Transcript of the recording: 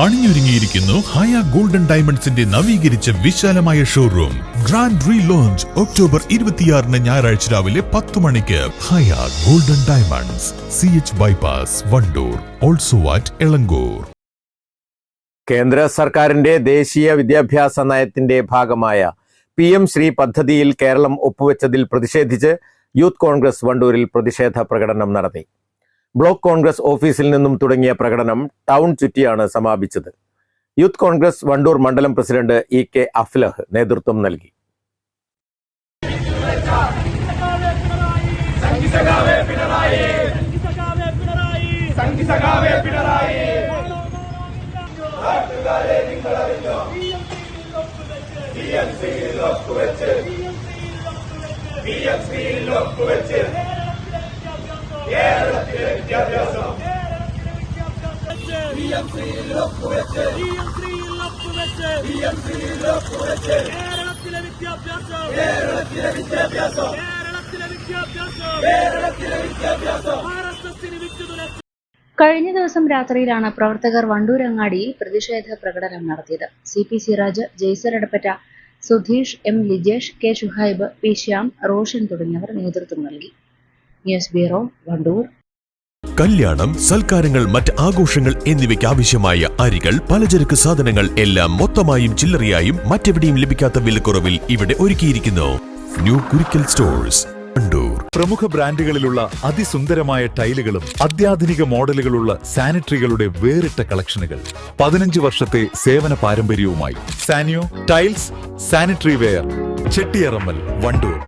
അണിഞ്ഞൊരുങ്ങിയിരിക്കുന്നു ഹയ golden ഡയമണ്ട്സിന്റെ നവീകരിച്ച വിശാലമായ showroom. Grand re launch October ഇരുപത്തിയാറിന് ഞായറാഴ്ച രാവിലെ പത്ത് മണിക്ക്. Haya golden diamonds. C H bypass Wandoor. Also at Elankur. കേന്ദ്ര സർക്കാരിന്റെ ദേശീയ വിദ്യാഭ്യാസ നയത്തിന്റെ ഭാഗമായ പി എം ശ്രീ പദ്ധതിയിൽ കേരളം ഒപ്പുവെച്ചതിൽ പ്രതിഷേധിച്ച് യൂത്ത് കോൺഗ്രസ് വണ്ടൂരിൽ പ്രതിഷേധ പ്രകടനം നടത്തി. ബ്ലോക്ക് കോൺഗ്രസ് ഓഫീസിൽ നിന്നും തുടങ്ങിയ പ്രകടനം ടൗൺ ചുറ്റിയാണ് സമാപിച്ചത്. യൂത്ത് കോൺഗ്രസ് വണ്ടൂർ മണ്ഡലം പ്രസിഡന്റ് ഇ കെ അഫ്ലഹ് നേതൃത്വം നൽകി. പിണറായി വിദ്യാഭ്യാസം കേരളത്തിലെ വിദ്യാഭ്യാസം കേരളത്തിലെ വിദ്യാഭ്യാസം കേരളത്തിലെ വിദ്യാഭ്യാസം കേരളത്തിലെ വിദ്യാഭ്യാസം കഴിഞ്ഞ ദിവസം രാത്രിയിലാണ് പ്രവർത്തകർ വണ്ടൂരങ്ങാടിയിൽ പ്രതിഷേധ പ്രകടനം നടത്തിയത്. C P Siraj Jaiser Edappatta Sudheesh M Lijesh K Shuhaib P Shyam Roshan തുടങ്ങിയവർ നേതൃത്വം നൽകി. News bureau Wandoor. കല്യാണം സൽക്കാരങ്ങൾ മറ്റ് ആഘോഷങ്ങൾ എന്നിവയ്ക്ക് ആവശ്യമായ അരികൾ പലചരക്ക് സാധനങ്ങൾ എല്ലാം മൊത്തമായും ചില്ലറയായും മറ്റെവിടെയും ലഭിക്കാത്ത വിലക്കുറവിൽ ഇവിടെ ഒരുക്കിയിരിക്കുന്നു. New Kurikkal stores Wandoor. പ്രമുഖ ബ്രാൻഡുകളിലുള്ള അതിസുന്ദരമായ ടൈലുകളും അത്യാധുനിക മോഡലുകളുള്ള സാനിറ്ററികളുടെ വേറിട്ട കളക്ഷനുകൾ. പതിനഞ്ച് വർഷത്തെ സേവന പാരമ്പര്യവുമായി Saniyo tiles sanitary ware Chettiyarammal Wandoor.